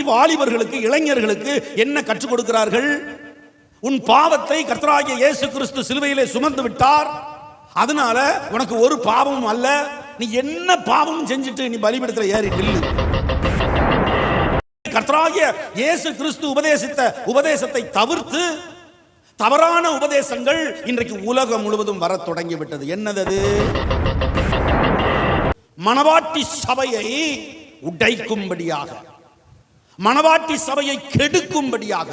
இன்றைக்கு வாலிபர்களுக்கு இளைஞர்களுக்கு என்ன கற்றுக் கொடுக்கிறார்கள்? உன் பாவத்தை கர்த்தராகிய இயேசு கிறிஸ்து சிலுவையிலே சுமந்து விட்டார். அதனால உனக்கு ஒரு பாவமும் அல்ல. நீ என்ன பாவமும் செஞ்சுட்டு நீ பலிபீடத்தில் ஏறி நில்லு. கர்த்தராகிய இயேசு கிறிஸ்து உபதேசித்த உபதேசத்தை தவிர்த்து தவறான உபதேசங்கள் இன்றைக்கு உலகம் முழுவதும் வரத் தொடங்கிவிட்டது. என்னது அது? மணவாட்டி சபையை உடைக்கும்படியாக. மணவாட்டி சபையை கெடுக்கும்படியாக.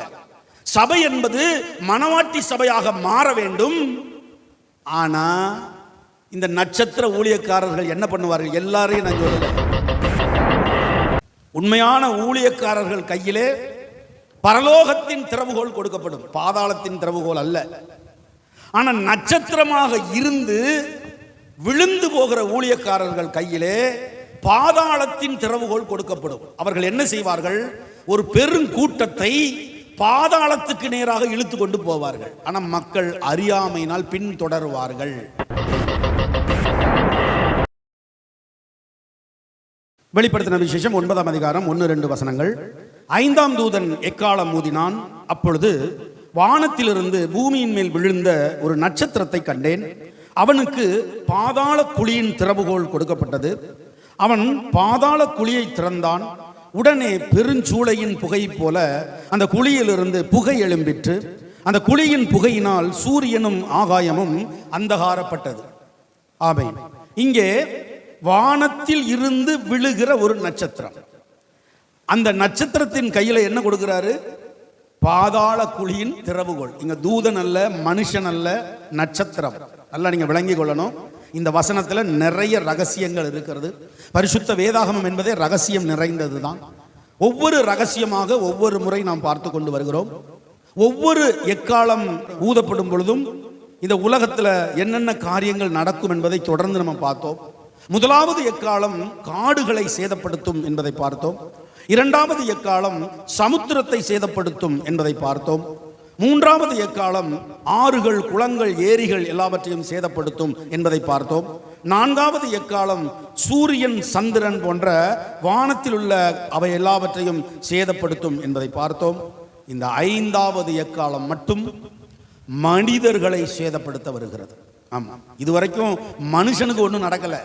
சபை என்பது மணவாட்டி சபையாக மாற வேண்டும். ஆனா இந்த நட்சத்திர ஊழியக்காரர்கள் என்ன பண்ணுவார்கள்? எல்லாரையும் நான் உண்மையான ஊழியக்காரர்கள் கையிலே பரலோகத்தின் திறவுகோல் கொடுக்கப்படும். பாதாளத்தின் திறவுகோல் அல்ல. ஆனால் நட்சத்திரமாக இருந்து விழுந்து போகிற ஊழியக்காரர்கள் கையிலே பாதாளத்தின் திறவுகோல் கொடுக்கப்படும். அவர்கள் என்ன செய்வார்கள்? ஒரு பெருங்கூட்டத்தை பாதாளத்துக்கு நேராக இழுத்து கொண்டு போவார்கள். ஆனால் மக்கள் அறியாமையினால் பின்தொடருவார்கள். வெளிப்படுத்தின விசேஷம் ஒன்பதாம் அதிகாரம் ஒன்று ரெண்டு வசனங்கள். ஐந்தாம் தூதன் எக்காலம் ஊதினான்? அப்பொழுது வானத்திலிருந்து பூமியின் மேல் விழுந்த ஒரு நட்சத்திரத்தை கண்டேன். அவனுக்கு பாதாள குழியின் திறவுகோல் கொடுக்கப்பட்டது. அவன் பாதாள குழியை திறந்தான். உடனே பெருஞ்சூளையின் புகை போல அந்த குழியிலிருந்து புகை எழும்பிற்று. அந்த குழியின் புகையினால் சூரியனும் ஆகாயமும் அந்தகாரப்பட்டது. ஆமை இங்கே வானத்தில் இருந்து விழுகிற ஒரு நட்சத்திரம். அந்த நட்சத்திரத்தின் கையில என்ன கொடுக்கிறாரு? பாதாள குழியின் திறவுகோள். இங்க தூதன் அல்ல மனுஷன் அல்ல நட்சத்திரம். நல்லா நீங்க விளங்கி கொள்ளணும். இந்த வசனத்தில் நிறைய ரகசியங்கள் இருக்கிறது. பரிசுத்த வேதாகமம் என்பதே ரகசியம் நிறைந்தது தான் ஒவ்வொரு ரகசியமாக ஒவ்வொரு முறை நாம் பார்த்து கொண்டு வருகிறோம். ஒவ்வொரு எக்காலம் ஊதப்படும் பொழுதும் இந்த உலகத்தில் என்னென்ன காரியங்கள் நடக்கும் என்பதை தொடர்ந்து நம்ம பார்த்தோம். முதலாவது எக்காலம் காடுகளை சேதப்படுத்தும் என்பதை பார்த்தோம். இரண்டாவது எக்காலம் சமுத்திரத்தை சேதப்படுத்தும் என்பதை பார்த்தோம். மூன்றாவது எக்காலம் ஆறுகள் குளங்கள் ஏரிகள் எல்லாவற்றையும் சேதப்படுத்தும் என்பதை பார்த்தோம். நான்காவது எக்காலம் சூரியன் சந்திரன் போன்ற வானத்தில் உள்ள அவை எல்லாவற்றையும் சேதப்படுத்தும் என்பதை பார்த்தோம். இந்த ஐந்தாவது எக்காலம் மட்டும் மனிதர்களை சேதப்படுத்த வருகிறது. ஆமாம் இதுவரைக்கும் மனுஷனுக்கு ஒன்றும் நடக்கலை.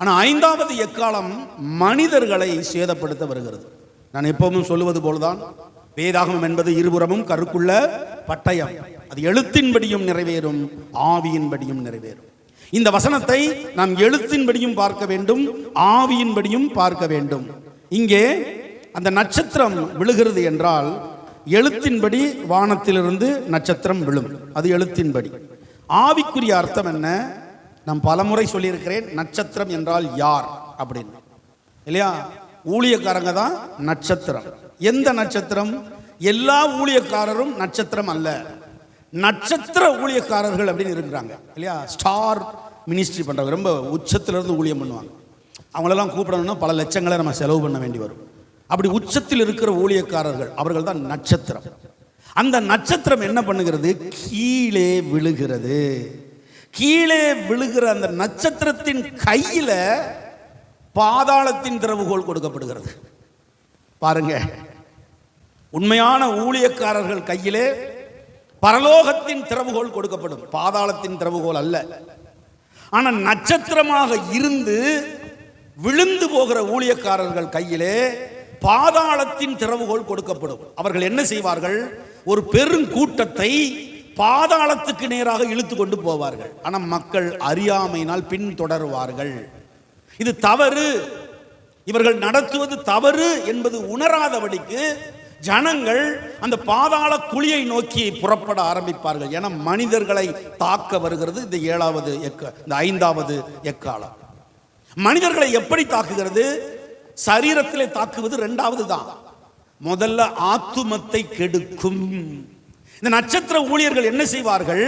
ஆனால் ஐந்தாவது எக்காலம் மனிதர்களை சேதப்படுத்த வருகிறது. நான் எப்பவும் சொல்லுவது போல்தான். வேதாகமம் என்பது இருபுறமும் கருக்குள்ள பட்டயம். அது எழுத்தின்படியும் நிறைவேறும் ஆவியின்படியும் நிறைவேறும். இந்த வசனத்தை நாம் எழுத்தின்படியும் பார்க்க வேண்டும் ஆவியின்படியும் பார்க்க வேண்டும். இங்கே அந்த நட்சத்திரம் விழுகிறது என்றால் எழுத்தின்படி வானத்திலிருந்து நட்சத்திரம் விழும். அது எழுத்தின்படி. ஆவிக்குரிய அர்த்தம் என்ன? நான் பலமுறை சொல்லியிருக்கிறேன் நட்சத்திரம் என்றால் யார் அப்படின்னு. இல்லையா? ஊழியக்காரங்க தான் நட்சத்திரம். எந்த நட்சத்திரம்? எல்லா ஊழியக்காரரும் நட்சத்திரம் அல்ல. நட்சத்திர ஊழியக்காரர்கள் அப்படின்னு இருக்கிறாங்க. இல்லையா? ஸ்டார் மினிஸ்ட்ரி பண்றவங்க. ரொம்ப உச்சத்திலிருந்து ஊழியம் பண்ணுவாங்க. அவங்களெல்லாம் கூப்பிடணும்னா பல லட்சங்களை நம்ம செலவு பண்ண வேண்டி வரும். அப்படி உச்சத்தில் இருக்கிற ஊழியக்காரர்கள் அவர்கள் தான் நட்சத்திரம். அந்த நட்சத்திரம் என்ன பண்ணுகிறது? கீழே விழுகிறது. கீழே விழுகிற அந்த நட்சத்திரத்தின் கையில பாதாளத்தின் திறவுகோல் கொடுக்கப்படுகிறது. பாருங்க. உண்மையான ஊழியக்காரர்கள் கையிலே பரலோகத்தின் திறவுகோல் கொடுக்கப்படும். பாதாளத்தின் திறவுகோல் அல்ல. ஆனால் நட்சத்திரமாக இருந்து விழுந்து போகிற ஊழியக்காரர்கள் கையிலே பாதாளத்தின் திறவுகோல் கொடுக்கப்படும். அவர்கள் என்ன செய்வார்கள்? ஒரு பெருங்கூட்டத்தை பாதாளத்துக்கு நேராக இழுத்து கொண்டு போவார்கள். ஆனால் மக்கள் அறியாமையினால் பின்தொடருவார்கள். இது தவறு. இவர்கள் நடத்துவது தவறு என்பது உணராதபடிக்கு ஜனங்கள் அந்த பாதாள குழியை நோக்கி புறப்பட ஆரம்பிப்பார்கள். என மனிதர்களை தாக்க வருகிறது இந்த ஏழாவது எக்க இந்த ஐந்தாவது எக்காலம். மனிதர்களை எப்படி தாக்குகிறது? சரீரத்திலே தாக்குவது ரெண்டாவது தான். முதல்ல ஆத்துமத்தை கெடுக்கும். இந்த நட்சத்திர ஊழியர்கள் என்ன செய்வார்கள்?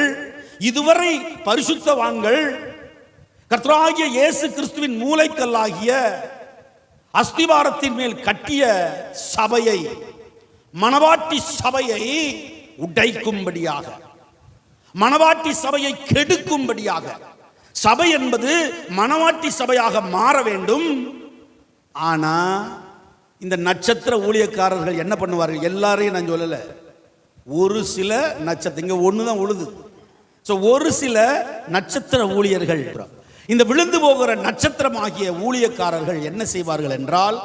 இதுவரை பரிசுத்தவான்கள் கர்த்தராகிய இயேசு கிறிஸ்துவின் மூளைக்கல்லாகிய அஸ்திவாரத்தின் மேல் கட்டிய சபையை மணவாட்டி சபையை உடைக்கும்படியாக மணவாட்டி சபையை கெடுக்கும்படியாக சபை என்பது மணவாட்டி சபையாக மாற வேண்டும். ஆனா இந்த நட்சத்திர ஊழியக்காரர்கள் என்ன பண்ணுவார்கள்? எல்லாரையும் நான் சொல்லலை. ஒரு சில நட்சத்திரம் இங்க ஒன்று தான் உழுது. ஸோ ஒரு சில நட்சத்திர ஊழியர்கள். இந்த விழுந்து போகிற நட்சத்திரமாகிய ஊழியக்காரர்கள் என்ன செய்வார்கள் என்றால்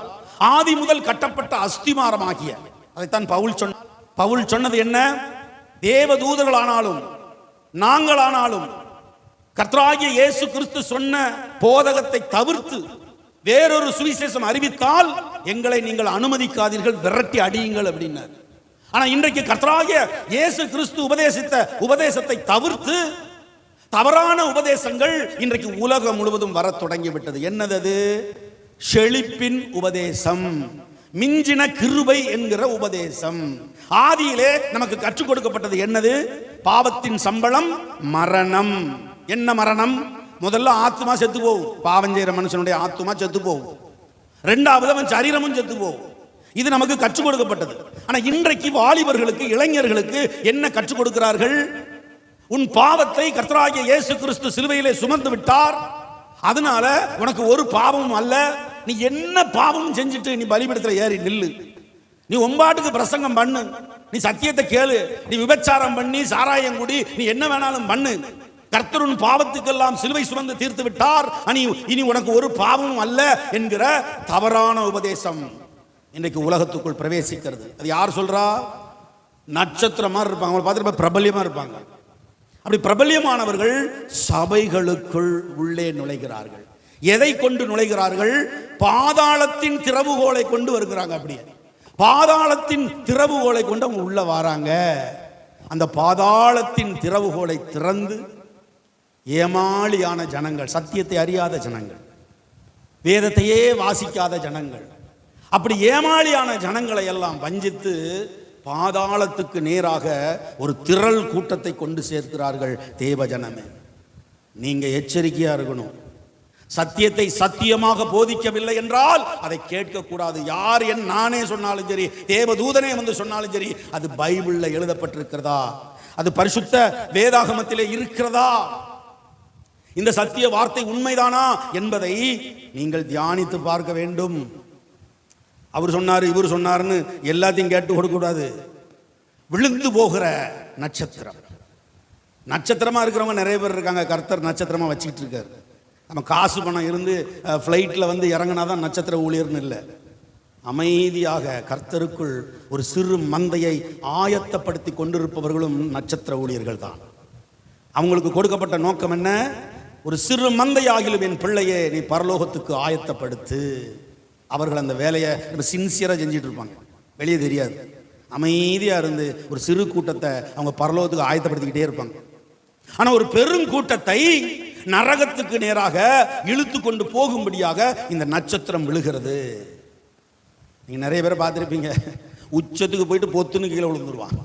ஆதி முதல் கட்டப்பட்ட அஸ்திமாரமாகிய அதைத்தான் பவுல் சொன்ன பவுல் சொன்னது என்ன? தேவ தூதர்களானாலும் நாங்களானாலும் கர்த்தராகிய இயேசு கிறிஸ்து சொன்ன போதகத்தை தவிர்த்து வேறொரு சுவிசேஷம் அறிவித்தால் எங்களை நீங்கள் அனுமதிக்காதீர்கள் விரட்டி அடியுங்கள் அப்படின்னார். ஆனா இன்றைக்கு கர்த்தராகிய இயேசு கிறிஸ்து உபதேசித்த உபதேசத்தை தவிர்த்து தவறான உபதேசங்கள் இன்றைக்கு உலகம் முழுவதும் வரத் தொடங்கிவிட்டது. என்னது அது செழிப்பின் உபதேசம். மிஞ்சின கிருபை என்கிற உபதேசம். ஆதியிலே நமக்கு கற்றுக் கொடுக்கப்பட்டது என்னது? பாவத்தின் சம்பளம் மரணம். என்ன மரணம்? முதல்ல ஆத்துமா செத்து போகும் பாவம் செய்யற மனுஷனுடைய ஆத்துமா செத்து போகும் ரெண்டாவது அவன் சரீரமும் செத்து போகும் இது நமக்கு கற்றுக் கொடுக்கப்பட்டது. ஆனா இன்றைக்கு வாலிபர்களுக்கு இளைஞர்களுக்கு என்ன கற்றுக் கொடுக்கிறார்கள்? உன் பாவத்தை கர்த்தராகிய இயேசு கிறிஸ்து சிலுவையிலே சுமந்து விட்டார். அதனால உனக்கு ஒரு பாவமும் அல்ல. நீ என்ன பாவமும் செஞ்சுட்டு நீ பலிபீடத்துல ஏறி நில்லு. நீ ஒம்பாட்டுக்கு பிரசங்கம் பண்ணு. நீ சத்தியத்தை கேளு. நீ விபச்சாரம் பண்ணி சாராயம் குடி நீ என்ன வேணாலும் பண்ணு. கர்த்தருன் பாவத்துக்கெல்லாம் சிலுவை சுமந்து தீர்த்து விட்டார். அனி இனி உனக்கு ஒரு பாவமும் அல்ல என்கிற தவறான உபதேசம் இன்றைக்கு உலகத்துக்குள் பிரவேசிக்கிறது. அது யார் சொல்றா? நட்சத்திரம் மாதிரி இருப்பாங்க. அவங்களை பார்த்துட்டு பிரபல்யமா இருப்பாங்க. அப்படி பிரபல்யமானவர்கள் சபைகளுக்குள் உள்ளே நுழைகிறார்கள். எதை கொண்டு நுழைகிறார்கள்? பாதாளத்தின் திறவுகோலை கொண்டு வருகிறாங்க அப்படியே. பாதாளத்தின் திறவுகோலை கொண்டு அவங்க உள்ள வராங்க. அந்த பாதாளத்தின் திறவுகோலை திறந்து ஏமாளியான ஜனங்கள் சத்தியத்தை அறியாத ஜனங்கள் வேதத்தையே வாசிக்காத ஜனங்கள் அப்படி ஏமாளியான ஜனங்களை எல்லாம் வஞ்சித்து பாதாளத்துக்கு நேராக ஒரு திரள் கூட்டத்தை கொண்டு சேர்க்கிறார்கள் தேவஜனமே. நீங்கள் நீங்க எச்சரிக்கையா இருக்கணும். சத்தியத்தை சத்தியமாக போதிக்கவில்லை என்றால் அதை கேட்கக்கூடாது. யார் என் நானே சொன்னாலும் சரி தேவதூதனே வந்து சொன்னாலும் சரி அது பைபிளில் எழுதப்பட்டிருக்கிறதா? அது பரிசுத்த வேதாகமத்திலே இருக்கிறதா? இந்த சத்திய வார்த்தை உண்மைதானா என்பதை நீங்கள் தியானித்து பார்க்க வேண்டும். அவர் சொன்னார் இவர் சொன்னார்னு எல்லாத்தையும் கேட்டு கொடுக்கக்கூடாது. விழுந்து போகிற நட்சத்திரம். நட்சத்திரமாக இருக்கிறவங்க நிறைய பேர் இருக்காங்க. கர்த்தர் நட்சத்திரமாக வச்சுக்கிட்டு இருக்காரு. நம்ம காசு பணம் இருந்து ஃப்ளைட்டில் வந்து இறங்கினா தான் நட்சத்திர ஊழியர்னு இல்லை. அமைதியாக கர்த்தருக்குள் ஒரு சிறு மந்தையை ஆயத்தப்படுத்தி கொண்டிருப்பவர்களும் நட்சத்திர ஊழியர்கள் தான். அவங்களுக்கு கொடுக்கப்பட்ட நோக்கம் என்ன? ஒரு சிறு மந்தையாகிலும் என் பிள்ளையை நீ பரலோகத்துக்கு ஆயத்தப்படுத்து. அவர்கள் அந்த வேலையை ரொம்ப சின்சியராக செஞ்சிட்டு இருப்பாங்க வெளியே தெரியாது. அமைதியாக இருந்து ஒரு சிறு கூட்டத்தை அவங்க பரலோகத்துக்கு ஆயத்தப்படுத்திக்கிட்டே இருப்பாங்க. ஆனால் ஒரு பெரும் கூட்டத்தை நரகத்துக்கு நேராக இழுத்து கொண்டு போகும்படியாக இந்த நட்சத்திரம் விழுகிறது. நீங்கள் நிறைய பேரை பார்த்துருப்பீங்க. உச்சத்துக்கு போயிட்டு பொத்துன்னு கீழே விழுந்துருவான்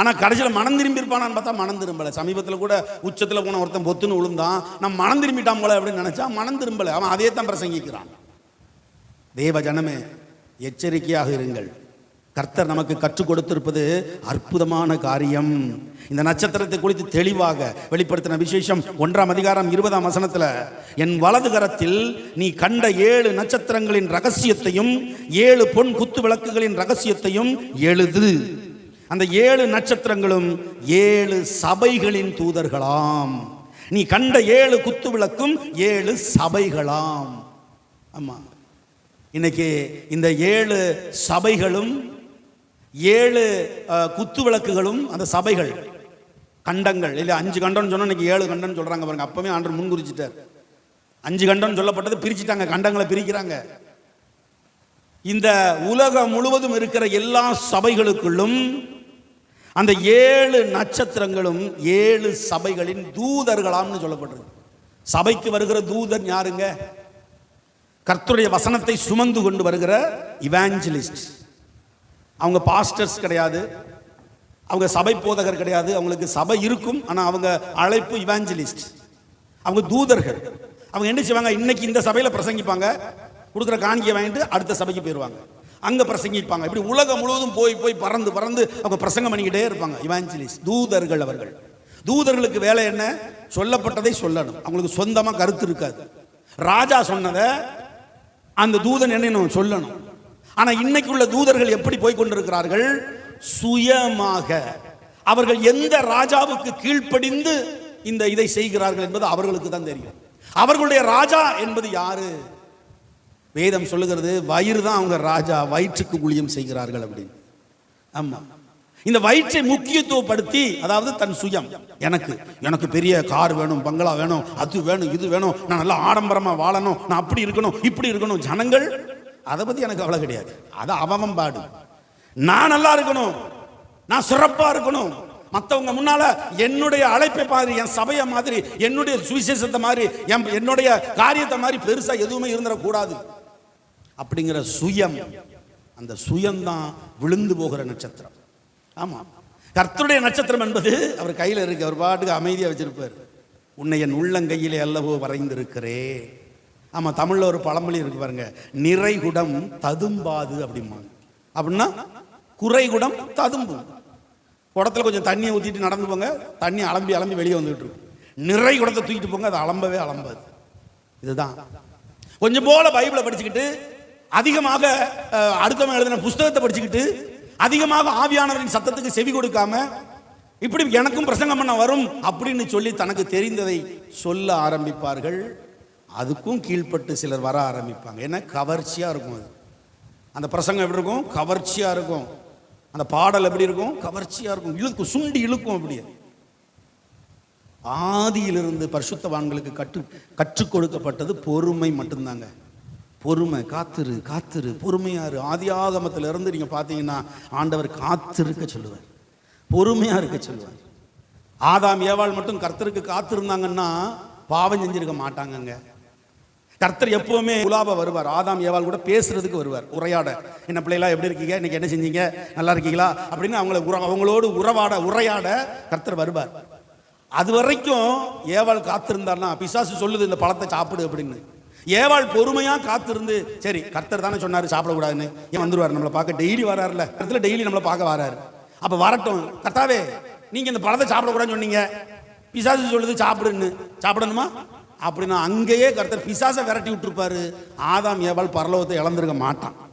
ஆனால் கடைசியில் மனம் திரும்பி இருப்பானான்னு பார்த்தா மனம் திரும்பலை. சமீபத்தில் கூட உச்சத்தில் போன ஒருத்தன் பொத்துன்னு விழுந்தான். நான் மனம் திரும்பிட்டான் போல அப்படின்னு நினச்சா மனம் திரும்பலை. அவன் அதே தான் பிரசங்கிக்கிறான். தேவ ஜனமே எச்சரிக்கையாக இருங்கள். கர்த்தர் நமக்கு கற்றுக் கொடுத்திருப்பது அற்புதமான காரியம். இந்த நட்சத்திரத்தை குறித்து தெளிவாக வெளிப்படுத்தின விசேஷம் ஒன்றாம் அதிகாரம் இருபதாம் வசனத்தில் என் வலது கரத்தில் நீ கண்ட ஏழு நட்சத்திரங்களின் ரகசியத்தையும் ஏழு பொன் குத்து விளக்குகளின் ரகசியத்தையும் எழுது. அந்த ஏழு நட்சத்திரங்களும் ஏழு சபைகளின் தூதர்களாம். நீ கண்ட ஏழு குத்து விளக்கும் ஏழு சபைகளாம். ஆமாம் இன்னைக்கு இந்த ஏழு சபைகளும் ஏழு குத்து விளக்குகளும் அந்த சபைகள் கண்டங்கள். இல்லை அஞ்சு கண்டம்னு சொன்னால் இன்னைக்கு ஏழு கண்டம்னு சொல்கிறாங்க பாருங்க. அப்போவே ஆண்டர் முன்குறிச்சிட்டார். அஞ்சு கண்டம்னு சொல்லப்பட்டது பிரிச்சுட்டாங்க கண்டங்களை பிரிக்கிறாங்க. இந்த உலகம் முழுவதும் இருக்கிற எல்லா சபைகளுக்குள்ளும் அந்த ஏழு நட்சத்திரங்களும் ஏழு சபைகளின் தூதர்களாம்னு சொல்லப்பட்டிருக்கு. சபைக்கு வருகிற தூதன் யாருங்க? கர்த்தருடைய வசனத்தை சுமந்து கொண்டு வருகிற இவாஞ்சலிஸ்ட் அவங்க பாஸ்டர்ஸ் கிடையாது. அவங்க சபை போதகர் கிடையாது. அவங்களுக்கு சபை இருக்கும். ஆனால் அவங்க அழைப்பு இவாஞ்சலிஸ்ட் அவங்க தூதர்கள். அவங்க என்ன செய்வாங்க? இன்னைக்கு இந்த சபையில் பிரசங்கிப்பாங்க. கொடுக்குற காணிக்கை வாங்கிட்டு அடுத்த சபைக்கு போயிடுவாங்க அங்கே பிரசங்கிப்பாங்க. இப்படி உலகம் முழுவதும் போய் போய் பறந்து பறந்து அவங்க பிரசங்கம் பண்ணிக்கிட்டே இருப்பாங்க. இவாஞ்சலிஸ்ட் தூதர்கள் அவர்கள். தூதர்களுக்கு வேலை என்ன? சொல்லப்பட்டதை சொல்லணும். அவங்களுக்கு சொந்தமாக கருத்து இருக்காது. ராஜா சொன்னதை அந்த தூதன் என்ன சொல்லணும். ஆனால் இன்னைக்கு உள்ள தூதர்கள் எப்படி போய் கொண்டிருக்கிறார்கள்? சுயமாக. அவர்கள் எந்த ராஜாவுக்கு கீழ்ப்படிந்து இந்த இதை செய்கிறார்கள் என்பது அவர்களுக்கு தான் தெரியும். அவர்களுடைய ராஜா என்பது யாரு? வேதம் சொல்லுகிறது வயிறு தான் அவங்க ராஜா வயிற்றுக்கு ஊழியம் செய்கிறார்கள் அப்படின்னு. ஆமாம் இந்த வயிற்றை முக்கியத்துவப்படுத்தி அதாவது தன் சுயம். எனக்கு எனக்கு பெரிய கார் வேணும் பங்களா வேணும் அது வேணும் இது வேணும் நான் நல்லா ஆடம்பரமாக வாழணும் நான் அப்படி இருக்கணும் இப்படி இருக்கணும். ஜனங்கள் அதை பற்றி எனக்கு அவ்வளவு கிடையாது. அது அவமம்பாடு பாடு. நான் நல்லா இருக்கணும். நான் சிறப்பாக இருக்கணும். மற்றவங்க முன்னால என்னுடைய அழைப்பை மாதிரி என் சபையை மாதிரி என்னுடைய சுவிசேஷத்தை மாதிரி என் என்னுடைய காரியத்தை மாதிரி பெருசாக எதுவுமே இருந்துடக்கூடாது. அப்படிங்கிற சுயம் அந்த சுயம்தான் விழுந்து போகிற நட்சத்திரம். ஆமாம் கர்த்தருடைய நட்சத்திரம் என்பது அவர் கையில் இருக்கு. அவர் பாட்டுக்கு அமைதியாக வச்சிருப்பார். உன்னை என் உள்ளங்கையிலே அல்லவோ வரைந்திருக்கிறே ஆமாம் தமிழில் ஒரு பழமொழி இருக்கு பாருங்க. நிறைகுடம் ததும்பாது அப்படிம்பாங்க. அப்படின்னா குறைகுடம் ததும்பும். குடத்தில் கொஞ்சம் தண்ணியை ஊற்றிட்டு நடந்து போங்க. தண்ணி அலம்பி அலம்பி வெளியே வந்துட்டு இருக்கும். நிறை குடத்தை தூக்கிட்டு போங்க. அது அலம்பவே அலம்பாது. இதுதான். கொஞ்சம் போல பைபிளை படிச்சுக்கிட்டு அதிகமாக அடுத்தவங்க எழுதின புஸ்தகத்தை படிச்சுக்கிட்டு அதிகமாக ஆவியானவரின் சத்தத்துக்கு செவி கொடுக்காம இப்படி எனக்கும் பிரசங்கம் பண்ண வரும் அப்படின்னு சொல்லி தனக்கு தெரிந்ததை சொல்ல ஆரம்பிப்பார்கள். அதுக்கும் கீழ்ப்பட்டு சிலர் வர ஆரம்பிப்பாங்க. ஏன்னா கவர்ச்சியாக இருக்கும் அது. அந்த பிரசங்கம் எப்படி இருக்கும்? கவர்ச்சியாக இருக்கும். அந்த பாடல் எப்படி இருக்கும்? கவர்ச்சியாக இருக்கும். இழுக்கும் சுண்டி இழுக்கும் அப்படியே. ஆதியிலிருந்து பரிசுத்தவான்களுக்கு கற்று கற்றுக் கொடுக்கப்பட்டது பொறுமை மட்டும்தாங்க. பொறுமை காத்திரு காத்திரு பொறுமையாரு ஆதியாகமத்தில் இருந்து நீங்க பார்த்தீங்கன்னா ஆண்டவர் காத்திருக்க சொல்லுவார். பொறுமையா இருக்க சொல்லுவார். ஆதாம் ஏவாள் மட்டும் கர்த்தருக்கு காத்திருந்தாங்கன்னா பாவம் செஞ்சிருக்க மாட்டாங்கங்க. கர்த்தர் எப்பவுமே உலாப வருவார். ஆதாம் ஏவாள் கூட பேசுறதுக்கு வருவார். உரையாட என்ன பிள்ளைகளா எப்படி இருக்கீங்க? இன்னைக்கு என்ன செஞ்சீங்க? நல்லா இருக்கீங்களா? அப்படின்னு அவங்கள உற- அவங்களோடு உறவாட உரையாட கர்த்தர் வருவார். அது வரைக்கும் ஏவாள் காத்திருந்தார்னா பிசாசு சொல்லுது இந்த பழத்தை சாப்பிடு அப்படின்னு. ஏவாள் பொறுமையாக காத்திருந்து சரி கர்த்தர் தானே சொன்னார் சாப்பிடக்கூடாதுன்னு. ஏன் வந்துருவார்? நம்மளை பார்க்க டெய்லி வராருல இடத்துல டெய்லி நம்மளை பார்க்க வராரு. அப்போ வரட்டும். கர்த்தாவே நீங்கள் இந்த பழத்தை சாப்பிடக்கூடாதுன்னு சொன்னீங்க. பிசாசு சொல்லுது சாப்பிடுன்னு. சாப்பிடணுமா? அப்படின்னா அங்கேயே கர்த்தர் பிசாசை விரட்டி விட்டுருப்பாரு. ஆதாம் ஏவாள் பரலோகத்தை இழந்திருக்க மாட்டான்.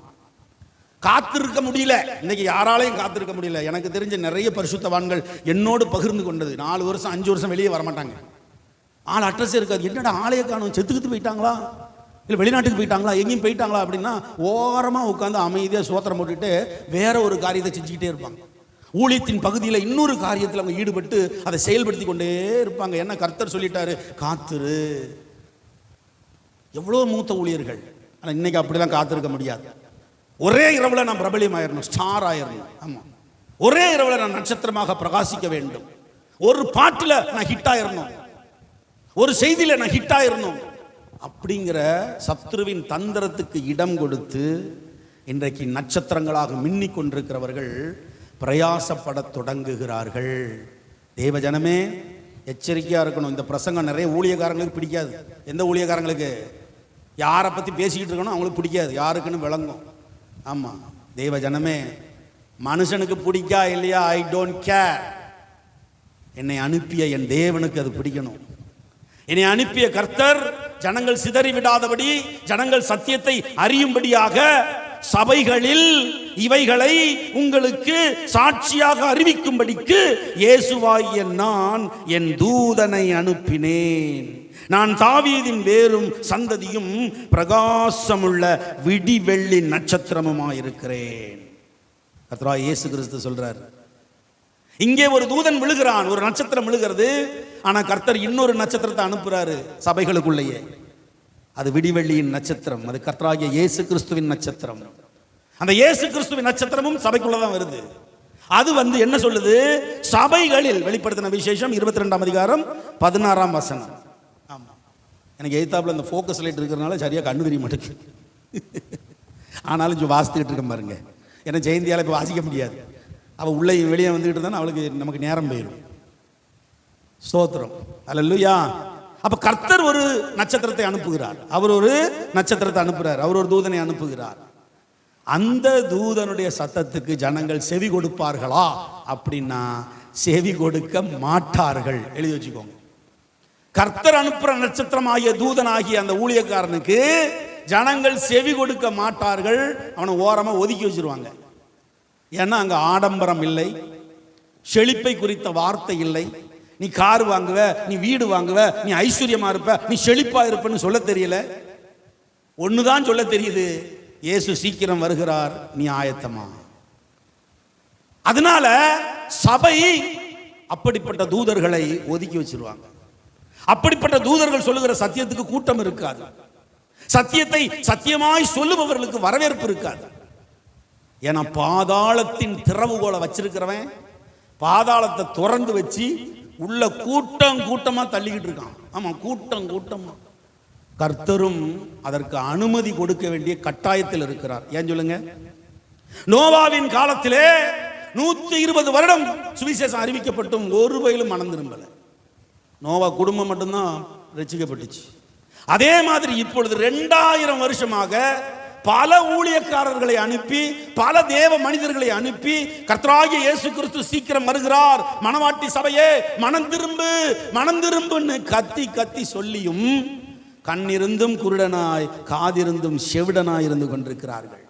காத்திருக்க முடியல. இன்னைக்கு யாராலையும் காத்திருக்க முடியல. எனக்கு தெரிஞ்ச நிறைய பரிசுத்தவான்கள் என்னோடு பகிர்ந்து கொண்டது. நாலு வருஷம் அஞ்சு வருஷம் வெளியே வரமாட்டாங்க. ஆள் அட்ரஸ் இருக்காது. என்னடா ஆளைய காணும்? செத்துக்கிட்டு போயிட்டாங்களா? இல்லை வெளிநாட்டுக்கு போயிட்டாங்களா? எங்கேயும் போயிட்டாங்களா அப்படின்னா ஓரமாக உட்காந்து அமைதியாக சோத்திரம் போட்டுட்டு வேற ஒரு காரியத்தை செஞ்சுக்கிட்டே இருப்பாங்க. ஊழியத்தின் பகுதியில் இன்னொரு காரியத்தில் அவங்க ஈடுபட்டு அதை செயல்படுத்தி கொண்டே இருப்பாங்க. என்ன கர்த்தர் சொல்லிட்டாரு? காத்துரு. எவ்வளோ மூத்த ஊழியர்கள். ஆனால் இன்னைக்கு அப்படிலாம் காத்திருக்க முடியாது. ஒரே இரவில் நான் பிரபலியம் ஆயிரணும் ஸ்டார் ஆயிரணும். ஆமாம் ஒரே இரவில் நான் நட்சத்திரமாக பிரகாசிக்க வேண்டும். ஒரு பாட்டில் நான் ஹிட் ஆயிடணும் ஒரு செய்தியில் நான் ஹிட் ஆயிரணும் அப்படிங்கிற சத்ருவின் தந்திரத்துக்கு இடம் கொடுத்து இன்றைக்கு நட்சத்திரங்களாக மின்னிக் கொண்டிருக்கிறவர்கள் பிரயாசப்படத் தொடங்குகிறார்கள். தேவஜனமே எச்சரிக்கையாக இருக்கணும். இந்த பிரசங்கம் நிறைய ஊழியக்காரங்களுக்கு பிடிக்காது. எந்த ஊழியக்காரங்களுக்கு? யாரை பற்றி பேசிக்கிட்டு இருக்கணும் அவங்களுக்கு பிடிக்காது. யாருக்குன்னு விளங்கும். ஆமாம் தேவஜனமே மனுஷனுக்கு பிடிக்கா இல்லையா? ஐ டோன்ட் கேர் என்னை அனுப்பிய என் தேவனுக்கு அது பிடிக்கணும். என்னை அனுப்பிய கர்த்தர் ஜனங்கள் சிதறி விடாதபடி ஜனங்கள் சத்தியத்தை அறியும்படியாக சபைகளில் இவைகளை உங்களுக்கு சாட்சியாக அறிவிக்கும்படிக்கு இயேசுவாகிய நான் என் தூதனை அனுப்பினேன். நான் தாவீதின் வேறும் சந்ததியும் பிரகாசமுள்ள விடிவெள்ளி நட்சத்திரமுமாயிருக்கிறேன். கத்ரா இயேசு கிறிஸ்து சொல்றார் இங்கே ஒரு தூதன் விழுகிறான் ஒரு நட்சத்திரம் விழுகிறது ஆனா கர்த்தர் இன்னொரு நட்சத்திரத்தை அனுப்புறாரு சபைகளுக்குள்ளேயே. அது விடிவெள்ளியின் நட்சத்திரம் அது கர்த்தராகிய இயேசு கிறிஸ்துவின் நட்சத்திரம். அந்த இயேசு கிறிஸ்துவின் நட்சத்திரமும் சபைக்குள்ளதான் வருது. அது வந்து என்ன சொல்லுது? சபைகளில் வெளிப்படுத்தின விசேஷம் இருபத்தி ரெண்டாம் அதிகாரம் பதினாறாம் வசனம். ஆமாம் எனக்கு எய்தாப்புல அந்த ஃபோக்கஸ் லைட் இருக்கிறனால சரியாக கண்ணு தெரிய மாட்டேங்குது. ஆனாலும் கொஞ்சம் வாசித்துக்கிட்டு இருக்கேன் பாருங்க. ஏன்னா ஜெயந்தியால் இப்போ வாசிக்க முடியாது. அவள் உள்ளே வெளியே வந்துக்கிட்டு இருந்தானே அவளுக்கு நமக்கு நேரம் போயிடும் ஸ்தோத்திரம். அல்லேலூயா அப்ப கர்த்தர் ஒரு நட்சத்திரத்தை அனுப்புகிறார். அவர் ஒரு நட்சத்திரத்தை அனுப்புகிறார் அவர் ஒரு தூதனை அனுப்புகிறார். அந்த தூதனுடைய சத்தத்துக்கு ஜனங்கள் செவி கொடுப்பார்களா? அப்படின்னா செவி கொடுக்க மாட்டார்கள். எழுதி வச்சுக்கோங்க. கர்த்தர் அனுப்புற நட்சத்திரம் ஆகிய தூதன் ஆகிய அந்த ஊழியக்காரனுக்கு ஜனங்கள் செவி கொடுக்க மாட்டார்கள். அவனை ஓரமாக ஒதுக்கி வச்சிருவாங்க. ஏன்னா அங்கே ஆடம்பரம் இல்லை. செழிப்பை குறித்த வார்த்தை இல்லை. நீ கார் வாங்குவ நீ வீடு வாங்குவ நீ ஐஸ்வர்யமா இருப்ப நீ செழிப்பா இருப்பன்னு சொல்ல தெரியல. ஒண்ணுதான் சொல்ல தெரியுது. இயேசு சீக்கிரம் வருகிறார் நீ ஆயத்தமா. அதனால சபை அப்படிப்பட்ட தூதர்களை ஒதுக்கி வச்சிருவாங்க. அப்படிப்பட்ட தூதர்கள் சொல்லுகிற சத்தியத்துக்கு கூட்டம் இருக்காது. சத்தியத்தை சத்தியமாய் சொல்லுபவர்களுக்கு வரவேற்பு இருக்காது. ஏன்னா பாதாளத்தின் திறவுகோலை வச்சிருக்கிறவன் பாதாளத்தை திறந்து வச்சு உள்ள கூட்டம் கூட்டமா தள்ளிக்கிட்டு இருக்கான். ஆமா கூட்டம் கூட்டமா. கர்த்தரும் அதற்கு அனுமதி கொடுக்க வேண்டிய கட்டாயத்தில் இருக்கிறார். ஏன் சொல்லுங்க? நோவாவின் காலத்திலே நூத்தி இருபது வருடம் சுவிசேஷம் அறிவிக்கப்பட்டும் ஒரு வயலும் மனம் திரும்பல நோவா குடும்பம் மட்டும்தான் ரசிக்கப்பட்டுச்சு. அதே மாதிரி இப்பொழுது ரெண்டாயிரம் வருஷமாக பல ஊழியக்காரர்களை அனுப்பி பல தேவ மனிதர்களை அனுப்பி கர்த்தராகிய இயேசு கிறிஸ்து சீக்கிரம் வருகிறார். மணவாட்டி சபையே மனம் திரும்பு மனம் திரும்புன்னு கத்தி கத்தி சொல்லியும் கண்ணிருந்தும் குருடனாய் காதிருந்தும் செவிடனாய் இருந்து கொண்டிருக்கிறார்கள்.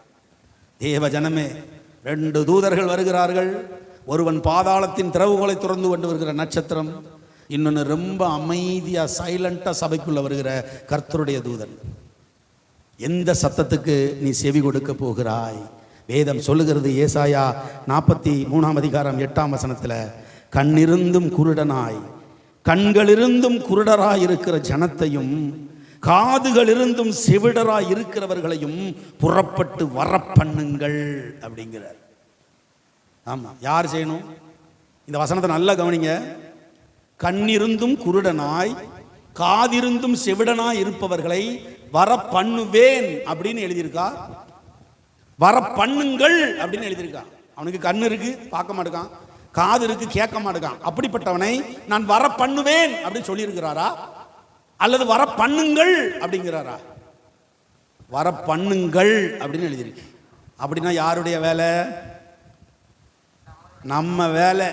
தேவ ஜனமே ரெண்டு தூதர்கள் வருகிறார்கள். ஒருவன் பாதாளத்தின் திறவுகோலை திறந்து கொண்டு வருகிற நட்சத்திரம் இன்னொன்று ரொம்ப அமைதியா சைலண்டா சபைக்குள்ளே வருகிற கர்த்தருடைய தூதன். எந்த சத்தத்துக்கு நீ செவி கொடுக்க போகிறாய்? வேதம் சொல்லுகிறது ஏசாயா நாற்பத்தி மூணாம் அதிகாரம் எட்டாம் வசனத்தில் கண்ணிருந்தும் குருடனாய் கண்களிருந்தும் குருடராய் இருக்கிற ஜனத்தையும் காதுகளிருந்தும் செவிடராய் இருக்கிறவர்களையும் புறப்பட்டு வரப்பண்ணுங்கள் அப்படிங்கிறார். ஆமா யார் செய்யணும்? இந்த வசனத்தை நல்லா கவனிங்க. கண்ணிருந்தும் குருடனாய் காதிருந்தும் செவிடனாய் இருப்பவர்களை வர பண்ணுவேன் அப்படின்னு எழுதியிருக்கா? வர பண்ணுங்கள் அப்படின்னு எழுதியிருக்கா. அவனுக்கு கண்ணு இருக்கு பார்க்க மாட்டேக்கான். காது இருக்கு கேட்க மாட்டேக்கான். அப்படிப்பட்டவனை நான் வர பண்ணுவேன் அப்படின்னு சொல்லியிருக்கிறாரா? அல்லது வர பண்ணுங்கள் அப்படிங்கிறாரா? வர பண்ணுங்கள் அப்படின்னு எழுதியிருக்கு. அப்படின்னா யாருடைய வேலை? நம்ம வேலை.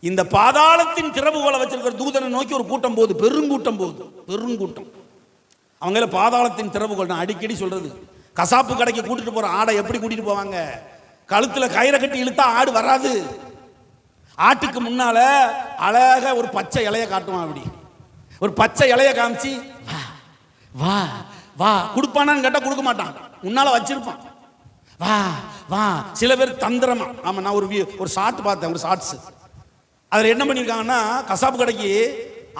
இந்த பாதாளத்தின் திறவுகளை வச்சிருக்கிற தூதனை நோக்கி ஒரு கூட்டம் போகுது. பெருங்கூட்டம் போகுது. பெருங்கூட்டம். அவங்கள பாதாளத்தின் திறவுகள் நான் அடிக்கடி சொல்றது. கசாப்பு கடைக்கு கூட்டிட்டு போற ஆடை எப்படி கூட்டிட்டு போவாங்க? கழுத்துல கயிறை கட்டி இழுத்தா ஆடு வராது. ஆட்டுக்கு முன்னால அழகா ஒரு பச்சை இலைய காட்டுவான் அப்படி. ஒரு பச்சை இலைய காமிச்சு வா வா வா. கொடுப்பானான்னு கேட்டா கொடுக்க மாட்டான். முன்னால வச்சிருப்பான். வா வா. சில பேர் தந்திரமா. ஆமா நான் ஒரு ஒரு ஷார்ட் பார்த்தேன் ஒரு ஷார்ட்ஸ். அதில் என்ன பண்ணியிருக்காங்கன்னா கசாப்பு கடைக்கு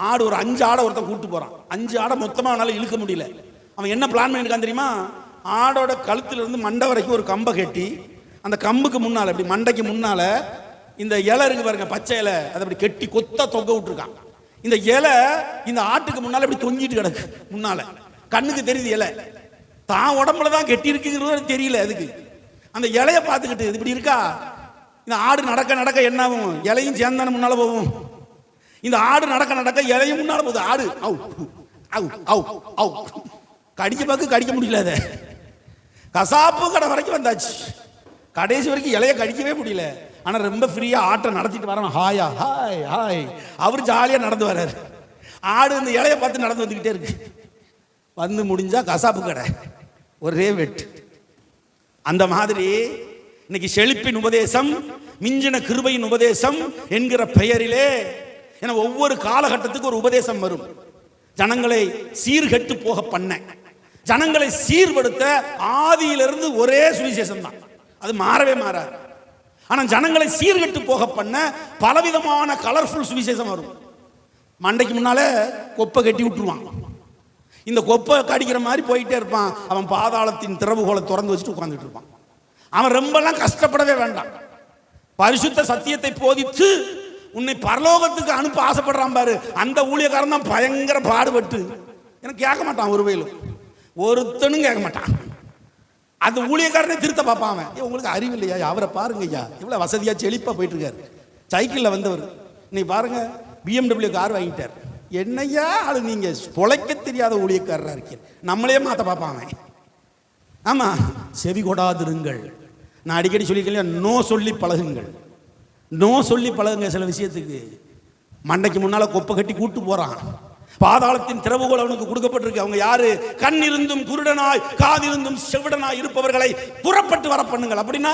ஆடு ஒரு அஞ்சு ஆடை ஒருத்தன் கூட்டு போகிறான் அஞ்சு ஆடை மொத்தமாக அவனால் இழுக்க முடியல. அவன் என்ன பிளான் பண்ணியிருக்கான் தெரியுமா? ஆடோட கழுத்துல இருந்து மண்டை வரைக்கும் ஒரு கம்பை கட்டி அந்த கம்புக்கு முன்னால் அப்படி மண்டைக்கு முன்னால் இந்த இலை இருக்கு பாருங்க பச்சை இலை அதை அப்படி கெட்டி கொத்த தொங்க விட்டுருக்கான். இந்த இலை இந்த ஆட்டுக்கு முன்னால இப்படி தொங்கிட்டு கிடக்கு முன்னால. கண்ணுக்கு தெரியுது இலை. தான் உடம்புல தான் கெட்டி இருக்குங்கிறது தெரியல அதுக்கு. அந்த இலையை பார்த்துக்கிட்டு இது இப்படி இருக்கா? இந்த ஆடு நடக்க நடக்க என்ன ஆகும்? இலையும் சேர்ந்தானே முன்னால போகும். இந்த ஆடு நடக்க நடக்க இலையும் முன்னால போகுது. ஆடு. அவு அவு அவு அவு கடிக்க பார்க்க கடிக்க முடியல அதை. கசாப்பு கடை வரைக்கும் வந்தாச்சு. கடைசி வரைக்கும் இலைய கடிக்கவே முடியல. ஆனா ரொம்ப ஃப்ரீயா ஆட்டை நடத்திட்டு வரோம் ஹாயா ஹாய் ஹாய் அவர் ஜாலியா நடந்து வர்றாரு ஆடு இந்த இலைய பார்த்து நடந்து வந்துக்கிட்டே இருக்கு. வந்து முடிஞ்சா கசாப்பு கடை. ஒரே வெட்டு. அந்த மாதிரி இன்னைக்கு செழிப்பின் உபதேசம் மிஞ்சின கிருபையின் உபதேசம் என்கிற பெயரிலே ஏன்னா ஒவ்வொரு காலகட்டத்துக்கு ஒரு உபதேசம் வரும். ஜனங்களை சீர்கெட்டு போக பண்ண. ஜனங்களை சீர்படுத்த ஆதியிலிருந்து ஒரே சுவிசேஷம் தான். அது மாறவே மாறாது. ஆனால் ஜனங்களை சீர்கெட்டு போக பண்ண பலவிதமான கலர்ஃபுல் சுவிசேஷம் வரும். மண்டைக்கு முன்னாலே கொப்பை கட்டி விட்டுருவான். இந்த கொப்பை கடிக்கிற மாதிரி போயிட்டே இருப்பான். அவன் பாதாளத்தின் திறவுகோலை திறந்து வச்சுட்டு உட்காந்துட்டு இருப்பான். அவன் ரொம்பலாம் கஷ்டப்படவே வேண்டாம். பரிசுத்த சத்தியத்தை போதித்து உன்னை பரலோகத்துக்கு அனுப்ப ஆசைப்படுறான் பாரு. அந்த ஊழியக்காரன் தான் பயங்கர பாடுபட்டு. எனக்கு கேட்க மாட்டான் ஒரு வயலும் ஒருத்தனும் கேட்க மாட்டான். அந்த ஊழியக்காரனே திருத்த பார்ப்பான் அவன். உங்களுக்கு அறிவு இல்லையா? அவரை பாருங்க ஐயா. இவ்வளோ வசதியாக செழிப்பாக போயிட்டு இருக்காரு வந்தவர். நீ பாருங்க பிஎம்டபிள்யூ கார் வாங்கிட்டார். என்னையா அது நீங்கள் பொழைக்க தெரியாத ஊழியக்காரராக இருக்கீர். நம்மளே மாத்த பார்ப்பான் அவன். ஆமாம் செவி கொடாதிருங்கள். நான் அடிக்கடி சொல்லியிருக்கேன் நோ சொல்லி பழகுங்கள். நோ சொல்லி பழகுங்க சில விஷயத்துக்கு. மண்டைக்கு முன்னால் கொப்பை கட்டி கூட்டு போகிறான் பாதாளத்தின் திறவுகோல் அவனுக்கு கொடுக்கப்பட்டிருக்கு. அவங்க யாரு? கண் இருந்தும் குருடனாய் காதிருந்தும் செவிடனாய் இருப்பவர்களை புறப்பட்டு வர பண்ணுங்கள். அப்படின்னா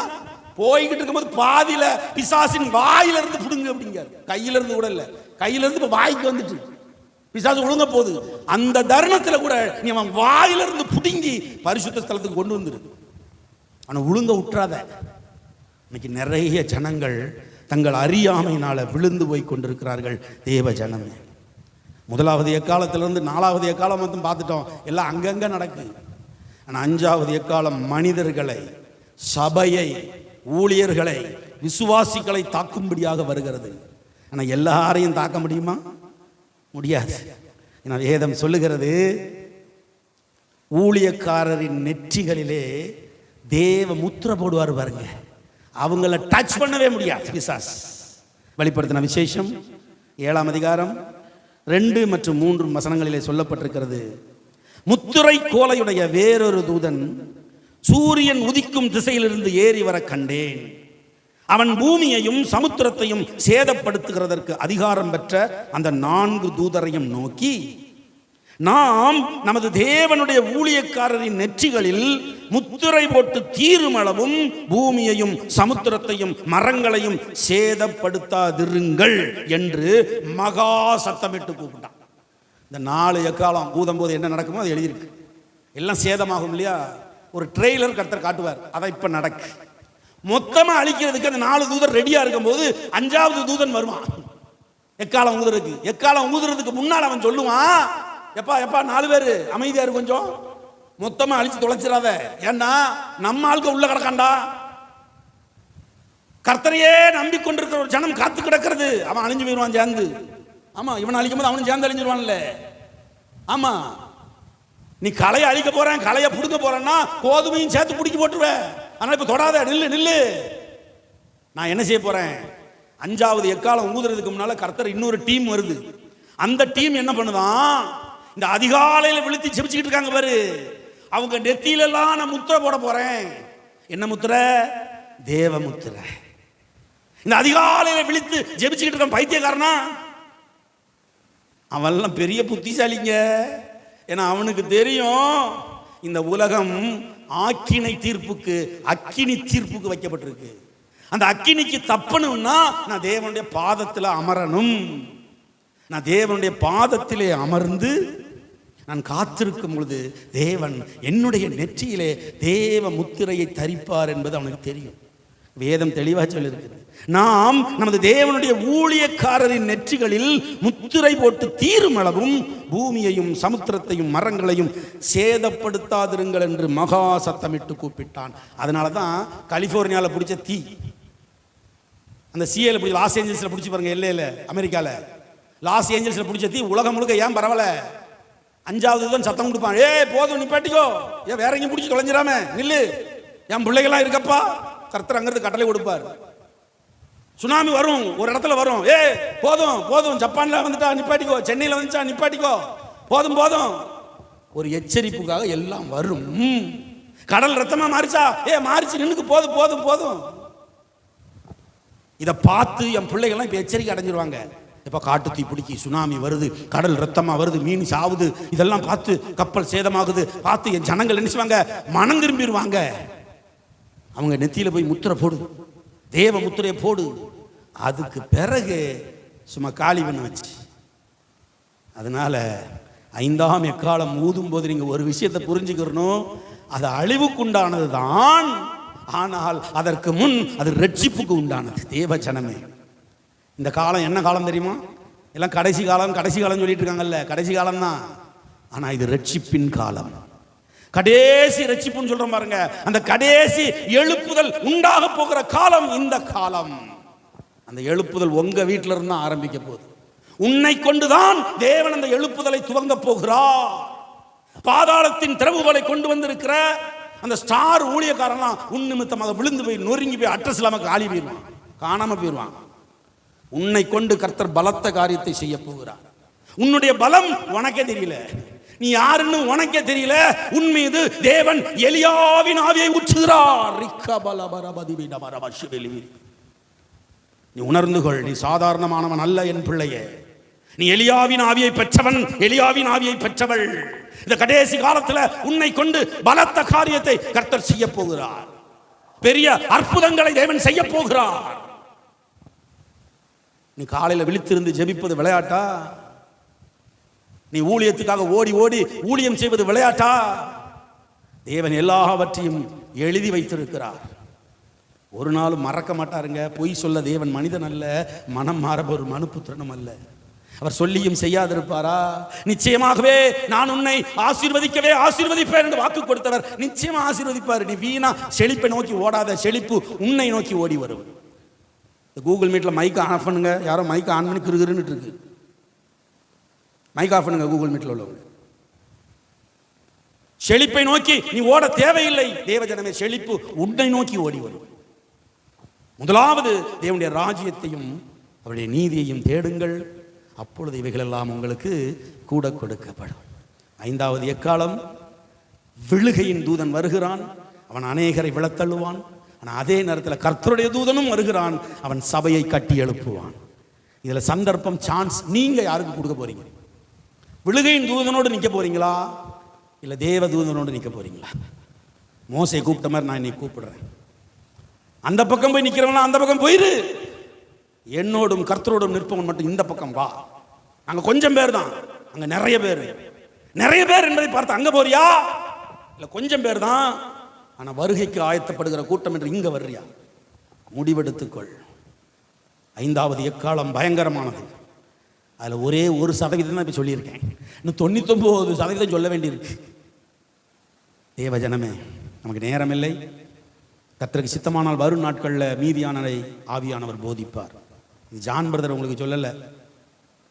போய்கிட்டு இருக்கும்போது பாதியில பிசாசின் வாயில இருந்து புடுங்க அப்படிங்க கையில இருந்து கூட இல்லை. கையில இருந்து வாய்க்கு வந்துட்டு. பிசாசு ஒழுங்க போகுது. அந்த தருணத்தில் கூட நீ அவன் வாயில இருந்து புடுங்கி பரிசுத்த ஸ்தலத்துக்கு கொண்டு வந்துரு. ஆனால் ஒழுங்க விட்டுறாத இன்னைக்கு நிறைய ஜனங்கள் தங்கள் அறியாமையினால் விழுந்து போய் கொண்டிருக்கிறார்கள் தேவ ஜனமே. முதலாவது எக்காலத்திலிருந்து நாலாவது எக்காலம் மட்டும் பார்த்துட்டோம். எல்லாம் அங்கங்கே நடக்குது ஆனால் அஞ்சாவது எக்காலம் மனிதர்களை சபையை ஊழியர்களை விசுவாசிகளை தாக்கும்படியாக வருகிறது. ஆனால் எல்லாரையும் தாக்க முடியுமா? முடியாது. ஏன்னா வேதம் சொல்லுகிறது ஊழியக்காரரின் நெற்றிகளிலே தேவ முத்திரை போடுவார் பாருங்க. அவங்கள டச் பண்ணவே முடியாது. பிசாஸ் வெளிப்படுத்தின விசேஷம் ஏழாம் அதிகாரம் ரெண்டு மற்றும் மூன்று வசனங்களிலே சொல்லப்பட்டிருக்கிறது. முத்துரை கோலையுடைய வேறொரு தூதன் சூரியன் உதிக்கும் திசையிலிருந்து ஏறி வர கண்டேன். அவன் பூமியையும் சமுத்திரத்தையும் சேதப்படுத்துகிறதற்கு அதிகாரம் பெற்ற அந்த நான்கு தூதரையும் நோக்கி நாம் நமது தேவனுடைய ஊழியக்காரரின் நெற்றிகளில் முத்திரை போட்டு தீரும் அளவும் பூமியையும் சமுத்திரத்தையும் மரங்களையும் சேதப்படுத்தாதிருங்கள் என்று மகா சத்தமிட்டு கூப்பிட்டான். இந்த நாலு எக்காலம் ஊதும் போது என்ன நடக்குமோ அது எழுதியிருக்கு. எல்லாம் சேதமாகும் இல்லையா? ஒரு ட்ரெய்லர் கர்த்தர் காட்டுவார். அதை இப்போ நடக்கு. மொத்தமாக அழிக்கிறதுக்கு அந்த நாலு தூதர் ரெடியாக இருக்கும்போது அஞ்சாவது தூதன் வருவான். எக்காலம் ஊதுறதுக்கு? எக்காலம் ஊதுறதுக்கு முன்னால் அவன் சொல்லுவான் எப்பா எப்பா நாலு பேர். அமைதியா இரு கொஞ்சம். மொத்தமா அழிச்சு தொலைச்சிடாத. ஏன்னா நம்ம ஆளுக்கு உள்ள கிடக்காண்டா கர்த்தரையே நம்பிக்கொண்டிருக்கிற ஒரு ஜனம் காத்து கிடக்கிறது. அவன் அழிஞ்சு போயிடுவான் சேர்ந்து. ஆமா இவன் அழிக்கும் போது அவனும் சேர்ந்து அழிஞ்சிருவான்ல. ஆமா. நீ களையை அழிக்க போறேன் களையை பிடுங்க போறேன்னா கோதுமையும் சேர்த்து பிடிக்க போட்டுருவேன். ஆனால் இப்ப தொடாத நில்லு நில்லு. நான் என்ன செய்ய போறேன்? அஞ்சாவது எக்காலம் ஊதுறதுக்கு முன்னால கர்த்தர் இன்னொரு டீம் வருது. அந்த டீம் என்ன பண்ணுதான்? இந்த அதிகாலையில் விழுத்தி செபிச்சுக்கிட்டு இருக்காங்க பாரு. அவங்க நெத்தியிலெல்லாம் நான் முத்திரை போட போறேன். என்ன முத்திரை? தேவ முத்திரை. இந்த அதிகாலையில் விழித்து ஜெபிச்சுக்கிட்டு இருக்கான் பைத்தியக்காரனா? அவன்லாம் பெரிய புத்திசாலிங்க. ஏன்னா அவனுக்கு தெரியும் இந்த உலகம் ஆக்கினை தீர்ப்புக்கு அக்கினி தீர்ப்புக்கு வைக்கப்பட்டிருக்கு. அந்த அக்கினிக்கு தப்பணும்னா நான் தேவனுடைய பாதத்தில் அமரணும். நான் தேவனுடைய பாதத்திலே அமர்ந்து நான் காத்திருக்கும் பொழுது தேவன் என்னுடைய நெற்றியிலே தேவ முத்திரையை தரிப்பார் என்பது அவனுக்கு தெரியும். வேதம் தெளிவாக சொல்லியிருக்கிறது. நாம் நமது தேவனுடைய ஊழியக்காரரின் நெற்றிகளில் முத்திரை போட்டு தீரும் அளவும் பூமியையும் சமுத்திரத்தையும் மரங்களையும் சேதப்படுத்தாதிருங்கள் என்று மகா சத்தமிட்டு கூப்பிட்டான். அதனால தான் கலிபோர்னியாவில் பிடிச்ச தீ. அந்த சிஏல பிடிச்ச லாஸ் ஏஞ்சல்ஸில் பிடிச்சி பாருங்க எல்லையில் அமெரிக்காவில் லாஸ் ஏஞ்சல்ஸில் பிடிச்ச தீ உலகம் முழுக்க ஏன் பரவாயில்ல அஞ்சாவது தான் சத்தம் கொடுப்பான். ஏ போதும் நிப்பாட்டிக்கோ ஏன் வேற எங்கேயும் பிடிச்சி தொலைஞ்சிடாம நில்லு. என் பிள்ளைகள்லாம் இருக்கப்பா. கர்த்தர் அங்கிருந்து கட்டளை கொடுப்பார். சுனாமி வரும் ஒரு இடத்துல வரும். ஏ போதும் போதும் ஜப்பானில் வந்துட்டா நிப்பாட்டிக்கோ சென்னையில் வந்துச்சா நிப்பாட்டிக்கோ போதும் போதும். ஒரு எச்சரிப்புக்காக எல்லாம் வரும். கடல் ரத்தமா மாறிச்சா? ஏ மாறிச்சு நின்னுக்கு போதும் போதும் போதும். இதை பார்த்து என் பிள்ளைகள்லாம் இப்போ எச்சரிக்கை அடைஞ்சிருவாங்க. இப்போ காட்டு தீ பிடிக்கி சுனாமி வருது கடல் ரத்தமாக வருது மீன் சாவுது இதெல்லாம் பார்த்து கப்பல் சேதமாகுது பார்த்து என் ஜனங்கள் நினைச்சுவாங்க மனம் திரும்பிடுவாங்க அவங்க நெத்தியில் போய் முத்திரை போடு தேவ முத்திரையை போடு. அதுக்கு பிறகு சும்மா காலி பண்ண வச்சு. அதனால ஐந்தாம் எக்காலம் ஊதும் போது நீங்கள் ஒரு விஷயத்தை புரிஞ்சுக்கிறணும். அது அழிவுக்குண்டானது தான் ஆனால் அதற்கு முன் அது ரட்சிப்புக்கு உண்டானது. தேவ ஜனமே. இந்த காலம் என்ன காலம் தெரியுமா? எல்லாம் கடைசி காலம் கடைசி காலம் சொல்லிட்டு இருக்காங்கல்ல கடைசி காலம் தான் ஆனால் இது ரட்சிப்பின் காலம். கடைசி ரட்சிப்புன்னு சொல்றோம் பாருங்க. அந்த கடைசி எழுப்புதல் உண்டாக போகிற காலம் இந்த காலம். அந்த எழுப்புதல் உங்க வீட்டில இருந்து தான் ஆரம்பிக்க போகுது. உன்னை கொண்டுதான் தேவன் அந்த எழுப்புதலை துவங்க போகிறார். பாதாளத்தின் திறவுகளை கொண்டு வந்திருக்கிற அந்த ஸ்டார் ஊழியக்காரன்லாம் உன் நிமித்தமாக விழுந்து போய் நொறுங்கி போய் அட்ரஸ் இல்லாமல் காலி போயிடுவான். காணாம போயிடுவான். உன்னை கொண்டு கர்த்தர் பலத்த காரியத்தை செய்ய போகிறார். உன்னுடைய பலம் உனக்கே தெரியல. நீ யாருன்னு உனக்கே தெரியல. உன் மீது தேவன் எலியாவின் ஆவியை உச்சுகிறார் ரிக்க பல நீ உணர்ந்து கொள். நீ சாதாரணமானவன் அல்ல என் பிள்ளையே. நீ எலியாவின் ஆவியை பெற்றவன் எலியாவின் ஆவியை பெற்றவள். இந்த கடைசி காலத்துல உன்னை கொண்டு பலத்த காரியத்தை கர்த்தர் செய்ய போகிறார். பெரிய அற்புதங்களை தேவன் செய்ய போகிறார். நீ காலையில் விழித்திருந்து ஜெபிப்பது விளையாட்டா? நீ ஊழியத்துக்காக ஓடி ஓடி ஊழியம் செய்வது விளையாட்டா? தேவன் எல்லாவற்றையும் எழுதி வைத்திருக்கிறார். ஒரு நாளும் மறக்க மாட்டாருங்க. பொய் சொல்ல தேவன் மனிதன் அல்ல. மனம் மாற ஒரு மனுப்புத்திரனும் அல்ல. அவர் சொல்லியும் செய்யாதிருப்பாரா? நிச்சயமாகவே நான் உன்னை ஆசீர்வதிக்கவே ஆசீர்வதிப்பேன் என்று வாக்கு கொடுத்தவர் நிச்சயமா ஆசீர்வதிப்பார். நீ வீணா செழிப்பை நோக்கி ஓடாத. செழிப்பு உன்னை நோக்கி ஓடி வருவது. இந்த கூகுள் மீட்டில் மைக் ஆஃப் பண்ணுங்க. யாரோ மைக் ஆன் பண்ணி கிருகிருன்னு இருக்கு. மைக் ஆஃப் பண்ணுங்க கூகுள் மீட்டில் உள்ளவங்க. செழிப்பை நோக்கி நீ ஓட தேவையில்லை. தேவஜனமே செழிப்பு உன்னை நோக்கி ஓடி வரும். முதலாவது தேவனுடைய ராஜ்யத்தையும் அவருடைய நீதியையும் தேடுங்கள். அப்பொழுது இவைகளெல்லாம் உங்களுக்கு கூட கொடுக்கப்படும். ஐந்தாவது எக்காலம்? விழுகையின் தூதன் வருகிறான். அவன் அநேகரை விழத்தள்ளுவான். ஆனால் அதே நேரத்தில் கர்த்தருடைய தூதனும் வருகிறான். அவன் சபையை கட்டி எழுப்புவான். இதில் சந்தர்ப்பம் சான்ஸ் நீங்கள் யாருக்கு கொடுக்க போறீங்க? விழுகையின் தூதனோடு நிற்க போறீங்களா? இல்லை தேவ தூதனோடு நிற்க போறீங்களா? மோசை கூப்பிட்ட மாதிரி நான் இன்னைக்கு கூப்பிடுறேன். அந்த பக்கம் போய் நிற்கிறவனா அந்த பக்கம் போயிரு. என்னோடும் கர்த்தரோடும் நிற்பவன் மட்டும் இந்த பக்கம் வா. அங்கே கொஞ்சம் பேர் தான். அங்கே நிறைய பேர். நிறைய பேர் என்பதை பார்த்து அங்கே போறியா? இல்லை கொஞ்சம் பேர் தான். ஆனா வருகைக்கு ஆயத்தப்படுகிற கூட்டம் என்று இங்க வர்றியா? முடிவெடுத்துக்கொள். ஐந்தாவது எக்காலம் பயங்கரமானது. அதுல ஒரே ஒரு சதவீதம் தான் இப்போ சொல்லியிருக்கேன். இன்னும் தொண்ணூத்தொம்பது சதவீதம் சொல்ல வேண்டியிருக்கு. தேவ ஜனமே நமக்கு நேரம் இல்லை கத்திரக்கு சித்தமானால் வரும் நாட்களில் மீதியானரை ஆவியானவர் போதிப்பார். இது ஜான் பிரதர் உங்களுக்கு சொல்லலை.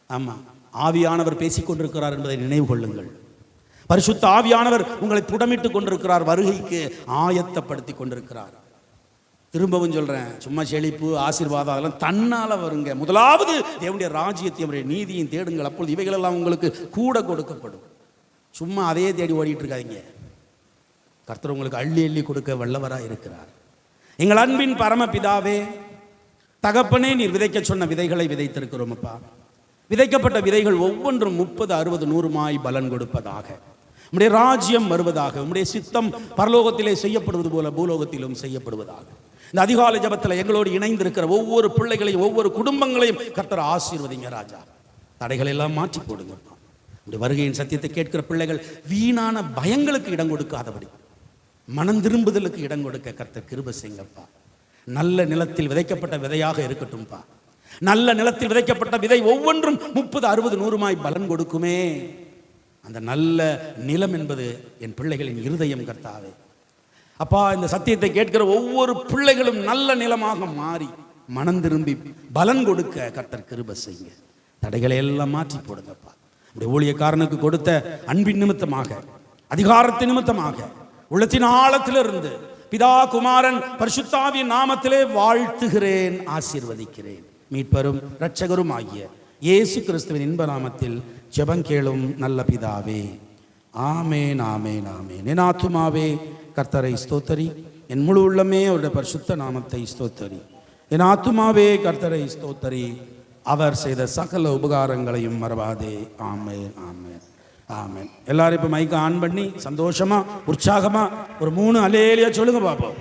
ஆமாம் ஆவியானவர் பேசிக்கொண்டிருக்கிறார் என்பதை நினைவு கொள்ளுங்கள். பரிசுத்த ஆவியானவர் உங்களை புடமிட்டு கொண்டிருக்கிறார் வருகைக்கு ஆயத்தப்படுத்தி கொண்டிருக்கிறார். திரும்பவும் சொல்கிறேன் சும்மா செழிப்பு ஆசீர்வாதம் அதெல்லாம் தன்னால வருங்க. முதலாவது தேவனுடைய ராஜ்யத்தையும் அவருடைய நீதியும் தேடுங்கள். அப்பொழுது இவைகளெல்லாம் உங்களுக்கு கூட கொடுக்கப்படும். சும்மா அதே தேடி ஓடிட்டு இருக்காதீங்க கர்த்தர் உங்களுக்கு அள்ளி அள்ளி கொடுக்க வல்லவராக இருக்கிறார். எங்கள் அன்பின் பரமபிதாவே தகப்பனே நீர் விதைக்க சொன்ன விதைகளை விதைத்திருக்கிறோம் அப்பா. விதைக்கப்பட்ட விதைகள் ஒவ்வொன்றும் முப்பது அறுபது நூறுமாய் பலன் கொடுப்பதாக. உம்முடைய ராஜ்யம் வருவதாக உம்முடைய சித்தம் பரலோகத்திலே செய்யப்படுவது போல பூலோகத்திலும் செய்யப்படுவதாக. இந்த அதிகாலை ஜபத்தில் எங்களோடு இணைந்திருக்கிற ஒவ்வொரு பிள்ளைகளையும் ஒவ்வொரு குடும்பங்களையும் கர்த்தர் ஆசீர்வதிங்க ராஜா. தடைகளை எல்லாம் மாற்றி போடுங்க. இந்த வருகையின் சத்தியத்தை கேட்கிற பிள்ளைகள் வீணான பயங்களுக்கு இடம் கொடுக்காதபடி மனம் திரும்புதலுக்கு இடம் கொடுக்க கர்த்தர் கிருப செய்யுங்கப்பா. நல்ல நிலத்தில் விதைக்கப்பட்ட விதையாக இருக்கட்டும்பா. நல்ல நிலத்தில் விதைக்கப்பட்ட விதை ஒவ்வொன்றும் முப்பது அறுபது நூறுமாய் பலன் கொடுக்குமே. அந்த நல்ல நிலம் என்பது என் பிள்ளைகளின் இருதயம் கர்த்தாவே. அப்பா இந்த சத்தியத்தை கேட்கிற ஒவ்வொரு பிள்ளைகளும் நல்ல நிலமாக மாறி மனம் திரும்பி பலன் கொடுக்க கர்த்தர் கிருப செய்யுங்க. தடைகளை எல்லாம் மாற்றி போடுங்கப்பா. நம்முடைய ஊழியக்காரனுக்கு கொடுத்த அன்பின் நிமித்தமாக அதிகாரத்தின் நிமித்தமாக உள்ளத்தின் ஆழத்திலிருந்து பிதா குமாரன் பரிசுத்தாவின் நாமத்திலே வாழ்த்துகிறேன் ஆசீர்வதிக்கிறேன். மீட்பரும் இரட்சகரும் ஆகிய இயேசு கிறிஸ்துவின் இன்ப நாமத்தில் ஜெபங்கேளும் நல்ல பிதாவே. ஆமேன் ஆமேன் ஆமேன். என் ஆத்துமாவே கர்த்தரை ஸ்தோத்தரி. என் முழு உள்ளமே அவருடைய பரிசுத்த நாமத்தை ஸ்தோத்தரி. என் ஆத்துமாவே கர்த்தரை ஸ்தோத்தரி. அவர் செய்த சகல உபகாரங்களையும் மறவாதே. ஆமேன் ஆமேன் ஆமேன். எல்லாரும் இப்போ மைக்கை ஆன் பண்ணி சந்தோஷமா உற்சாகமா ஒரு மூணு அலேலியா சொல்லுங்க பார்ப்போம்